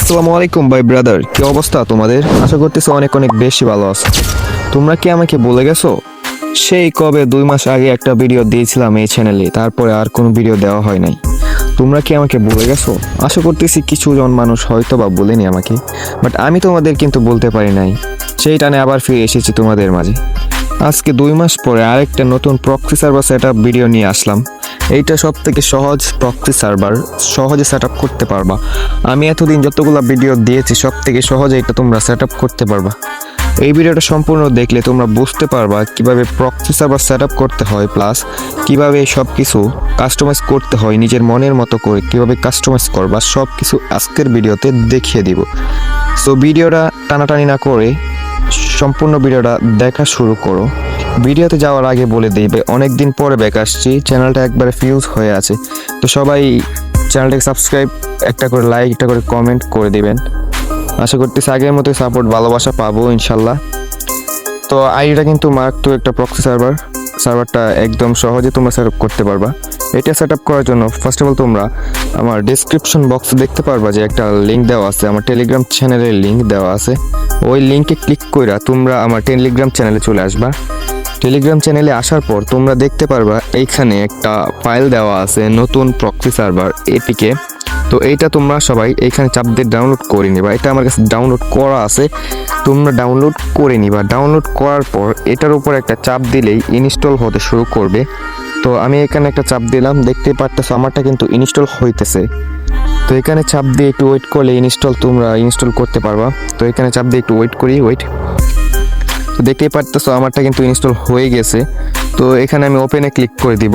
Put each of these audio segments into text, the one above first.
আসসালামু আলাইকুম, ভাই ব্রাদার কি অবস্থা তোমাদের? আশা করতেছি অনেক অনেক বেশি ভালো আছো। তোমরা কি আমাকে বলে গেছো? সেই কবে দুই মাস আগে একটা ভিডিও দিয়েছিলাম এই চ্যানেলে তারপরে আর কোনো ভিডিও দেওয়া হয় নাই। তোমরা কি আমাকে বলে গেছো? আশা করতেছি কিছু জন মানুষ হয়তো বা বলেনি আমাকে বাট আমি তোমাদের কিন্তু বলতে পারি নাই। সেই টানে আবার ফিরে এসেছি তোমাদের মাঝে। আজকে দুই মাস পরে আরেকটা নতুন প্রক্সি সার্ভার সেট ভিডিও নিয়ে আসলাম। এইটা সব থেকে সহজ প্রক্সি সার্ভার সহজে সেট করতে পারবা। আমি এতদিন যতগুলো ভিডিও দিয়েছি সব থেকে সহজে এটা তোমরা সেট করতে পারবা। এই ভিডিওটা সম্পূর্ণ দেখলে তোমরা বুঝতে পারবা কীভাবে প্রক্সি সার্ভার সেট করতে হয় প্লাস কীভাবে সব কিছু কাস্টমাইজ করতে হয়, নিজের মনের মতো করে কীভাবে কাস্টমাইজ করবা সব কিছু আজকের ভিডিওতে দেখিয়ে দিব। সো ভিডিওটা টানাটানি না করে সম্পূর্ণ ভিডিওটা দেখা শুরু করো। ভিডিওতে যাওয়ার আগে বলে দিবে অনেক দিন পরে ব্যাক আসছি। চ্যানেলটা একবারে ফিউজ হয়ে আছে। তো সবাই চ্যানেলটাকে সাবস্ক্রাইব একটা করে লাইক একটা করে কমেন্ট করে দিবেন। আশা করতেছি আগের মতোই সাপোর্ট ভালোবাসা পাবো ইনশাল্লাহ। তো আইডিটা কিন্তু মার্ক টু একটা প্রক্সি সার্ভার সার্ভারটা একদম সহজে তোমরা সেট করতে পারবা। এটা সেট আপ করার জন্য ফার্স্ট অফ অল তোমরা আমার ডিসক্রিপশন বক্সে দেখতে পারবা যে একটা লিঙ্ক দেওয়া আছে, আমার টেলিগ্রাম চ্যানেলের লিঙ্ক দেওয়া আছে। ওই লিঙ্কে ক্লিক কইরা তোমরা আমার টেলিগ্রাম চ্যানেলে চলে আসবা। টেলিগ্রাম চ্যানেলে আসার পর তোমরা দেখতে পারবা এইখানে একটা ফাইল দেওয়া আছে, নতুন প্রক্সি সার্ভার এপিকে তো এইটা তোমরা সবাই এইখানে চাপ দিয়ে ডাউনলোড করে নিবা। এটা আমার কাছে ডাউনলোড করা আছে, তোমরা ডাউনলোড করে নিবা। ডাউনলোড করার পর এটার উপর একটা চাপ দিলেই ইনস্টল হতে শুরু করবে। তো আমি এখানে একটা চাপ দিলাম দেখতে পারতেছো আমারটা কিন্তু ইনস্টল হইতেছে। তো এখানে চাপ দিয়ে একটু ওয়েট করলে ইনস্টল তোমরা ইনস্টল করতে পারবা। তো এখানে চাপ দিয়ে একটু ওয়েট করি ওয়েট তো দেখতেই পারতেছো আমারটা কিন্তু ইনস্টল হয়ে গেছে। তো এখানে আমি ওপেনে ক্লিক করে দিব।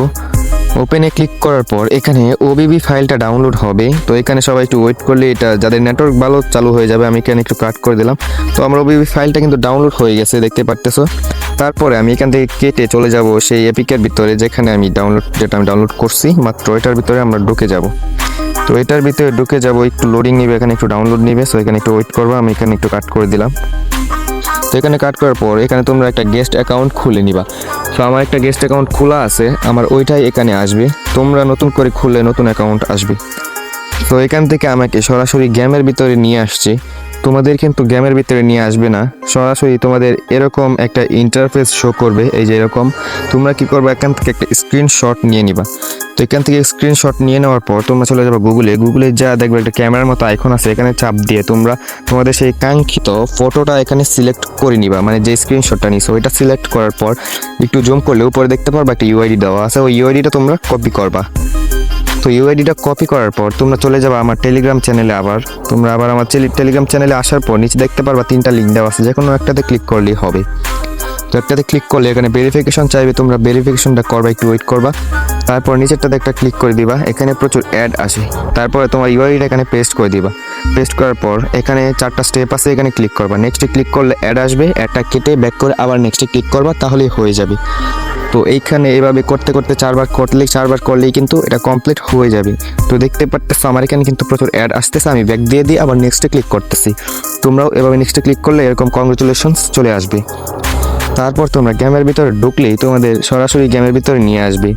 ওপেনে ক্লিক করার পর এখানে ওবিবি ফাইলটা ডাউনলোড হবে। তো এখানে সবাই একটু ওয়েট করলে এটা যাদের নেটওয়ার্ক ভালো, চালু হয়ে যাবে, আমি এখানে একটু কাট করে দিলাম। তো আমার ওবিবি ফাইলটা কিন্তু ডাউনলোড হয়ে গেছে, দেখতে পারতেছো। তারপরে আমি এখান থেকে কেটে চলে যাব সেই এপিকের ভিতরে, যেখানে আমি ডাউনলোড যেটা আমি ডাউনলোড করছি। মাত্র এটার ভিতরে আমরা ঢুকে যাব। তো এটার ভিতরে ঢুকে যাব, একটু লোডিং নিবে, এখানে একটু ডাউনলোড নিবে। সো এখানে একটু ওয়েট করব, আমি এখানে একটু কাট করে দিলাম। তো এখানে কাট করার পর, এখানে তোমরা একটা গেস্ট অ্যাকাউন্ট খুলে নিবা। তো আমার একটা গেস্ট অ্যাকাউন্ট খোলা আছে, আমার ওইটাই এখানে আসবে। তোমরা নতুন করে খুললে নতুন অ্যাকাউন্ট আসবে। তো এখান থেকে আমাকে সরাসরি গেমের ভিতরে নিয়ে আসছে। তোমাদের কিন্তু গেমের ভিতরে নিয়ে আসবে না। সরাসরি তোমাদের এরকম একটা ইন্টারফেস শো করবে, এই যে এরকম। তোমরা কি করবে, এখান থেকে একটা স্ক্রিনশট নিয়ে নিবা। তো এখান থেকে স্ক্রিনশট নিয়ে নেওয়ার পর তোমরা চলে যাবে গুগলে গুগলে যা দেখবে একটা ক্যামেরার মতো আইকন আছে, এখানে চাপ দিয়ে তোমরা তোমাদের সেই কাঙ্ক্ষিত ফটোটা এখানে সিলেক্ট করে নিবা। মানে যে স্ক্রিনশটটা নিছো, ওইটা সিলেক্ট করার পর একটু জুম করলে উপরে দেখতে পারবা একটা ইউআইডি দেওয়া আছে। ওই ইউআইডিটা তোমরা কপি করবা। তো ইউআইডিটা কপি করার পর তোমরা চলে যাবে আমার টেলিগ্রাম চ্যানেলে আবার। তোমরা আবার আমার টেলিগ্রাম চ্যানেলে আসার পর নিচে দেখতে পারবা তিনটা লিঙ্ক দেওয়া আছে। যে কোনো একটাতে ক্লিক করলেই হবে। তো একটাতে ক্লিক করলে এখানে ভেরিফিকেশন চাইবে, তোমরা ভেরিফিকেশনটা করবা, একটু ওয়েট করবা। তারপর নিচেরটাতে একটা ক্লিক করে দিবা। এখানে প্রচুর অ্যাড আসে। তারপরে তোমার ইউআইডিটা এখানে পেস্ট করে দিবা। পেস্ট করার পর এখানে চারটা স্টেপ আছে, এখানে ক্লিক করবা। নেক্সটে ক্লিক করলে অ্যাড আসবে। অ্যাডটা কেটে ব্যাক করে আবার নেক্সটে ক্লিক করবা, তাহলেই হয়ে যাবে। তো এইখানে এভাবে করতে করতে চারবার করলে, চারবার করলেই কিন্তু এটা কমপ্লিট হয়ে যাবে। তো দেখতে পারতেছো আমার এখানে কিন্তু প্রচুর অ্যাড আসতেছে, আমি ব্যাক দিয়ে দিই আবার নেক্সটে ক্লিক করতেছি। তোমরাও এভাবে নেক্সটে ক্লিক করলে এরকম কংগ্রেচুলেশনস চলে আসবে। তারপর তোমরা গেমের ভিতরে ঢুকলেই তোমাদের সরাসরি গেমের ভিতরে নিয়ে আসবে।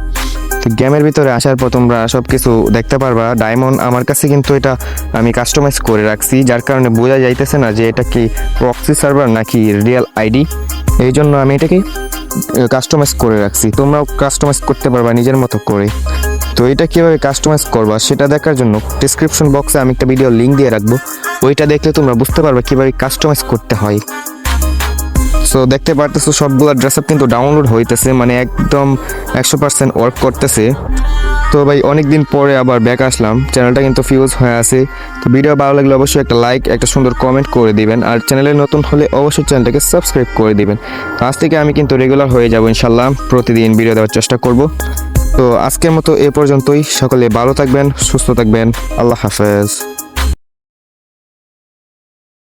তো গেমের ভিতরে আসার পর তোমরা সব কিছু দেখতে পারবা। ডায়মন্ড আমার কাছে কিন্তু এটা আমি কাস্টমাইজ করে রাখছি, যার কারণে বোঝা যাইতেছে না যে এটা কি প্রক্সি সার্ভার নাকি রিয়েল আইডি এই জন্য আমি এটাকে কাস্টমাইজ করে রাখছি। তোমরাও কাস্টমাইজ করতে পারবা নিজের মতো করে। তো এটা কীভাবে কাস্টমাইজ করবা সেটা দেখার জন্য ডিসক্রিপশন বক্সে আমি একটা ভিডিও লিঙ্ক দিয়ে রাখব। ওইটা দেখলে তোমরা বুঝতে পারবে কীভাবে কাস্টমাইজ করতে হয়। সো দেখতে পারতেছো সবগুলো ড্রেস আপ কিন্তু ডাউনলোড হইতেছে মানে একদম একশো পার্সেন্ট ওয়ার্ক করতেছে। তো ভাই অনেক দিন পরে আবার ব্যাক আসলাম। চ্যানেলটা কিন্তু ফিউজ হয়ে আছে। তো ভিডিও ভালো লাগলে অবশ্যই একটা লাইক একটা সুন্দর কমেন্ট করে দিবেন। আর চ্যানেলে নতুন হলে অবশ্যই চ্যানেলটাকে সাবস্ক্রাইব করে দিবেন। তো আজ থেকে আমি কিন্তু রেগুলার হয়ে যাব ইনশাল্লাহ প্রতিদিন ভিডিও দেওয়ার চেষ্টা করব। তো আজকের মতো এ পর্যন্তই। সকলে ভালো থাকবেন, সুস্থ থাকবেন। আল্লাহ হাফেজ।